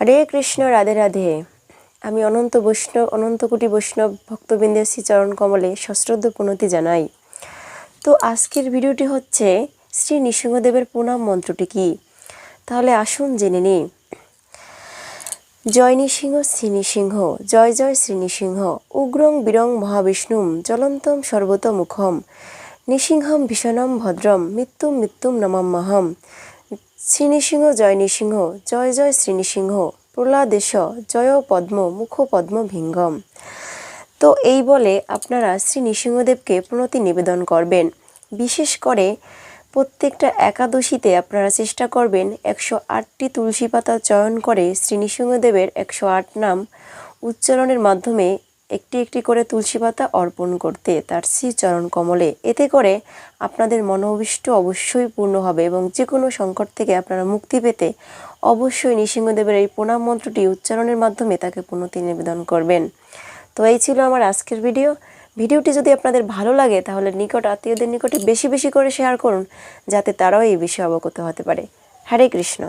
হরে কৃষ্ণ, রাধে রাধে। আমি অনন্ত বৈষ্ণব, অনন্ত কোটি বৈষ্ণব ভক্তবৃন্দের শ্রীচরণ কমলে সশ্রদ্ধ প্রণতি জানাই। তো আজকের ভিডিওটি হচ্ছে শ্রী নৃসিংহদেবের প্রণাম মন্ত্রটি কি? তাহলে আসুন জেনে নিই। জয় নৃসিংহ, শ্রী নৃসিংহ, জয় জয় শ্রী নৃসিংহ, উগ্রং বীরং মহাবিষ্ণুম জ্বলন্তম সর্বতমুখম, নৃসিংহম ভীষণম ভদ্রম, মৃত্যুম মৃত্যুম নমাম্যহম শ্রী নৃসিংহ জয় নৃসিংহ, জয় জয় শ্রী নৃসিংহ প্রহ্লাদেশ, জয় পদ্ম, মুখ পদ্ম ভিঙ্গম। তো এই বলে আপনারা শ্রী নৃসিংহদেবকে প্রণতি নিবেদন করবেন। বিশেষ করে প্রত্যেকটা একাদশীতে আপনারা চেষ্টা করবেন একশো আটটি তুলসী পাতা চয়ন করে শ্রী নৃসিংহদেবের একশো আট নাম উচ্চারণের মাধ্যমে একটি একটি করে তুলসী পাতা অর্পণ করতে তার শ্রীচরণ কমলে। এতে করে আপনাদের মনোভীষ্ট অবশ্যই পূর্ণ হবে এবং যে কোনো সংকট থেকে আপনারা মুক্তি পেতে অবশ্যই নৃসিংহদেবের এই প্রণাম মন্ত্রটি উচ্চারণের মাধ্যমে তাকে পুনতি নিবেদন করবেন। তো এই ছিল আমার আজকের ভিডিও। ভিডিওটি যদি আপনাদের ভালো লাগে, তাহলে নিকট আত্মীয়দের নিকটে বেশি বেশি করে শেয়ার করুন, যাতে তারাও এই বিষয়ে অবগত হতে পারে। হরে কৃষ্ণ।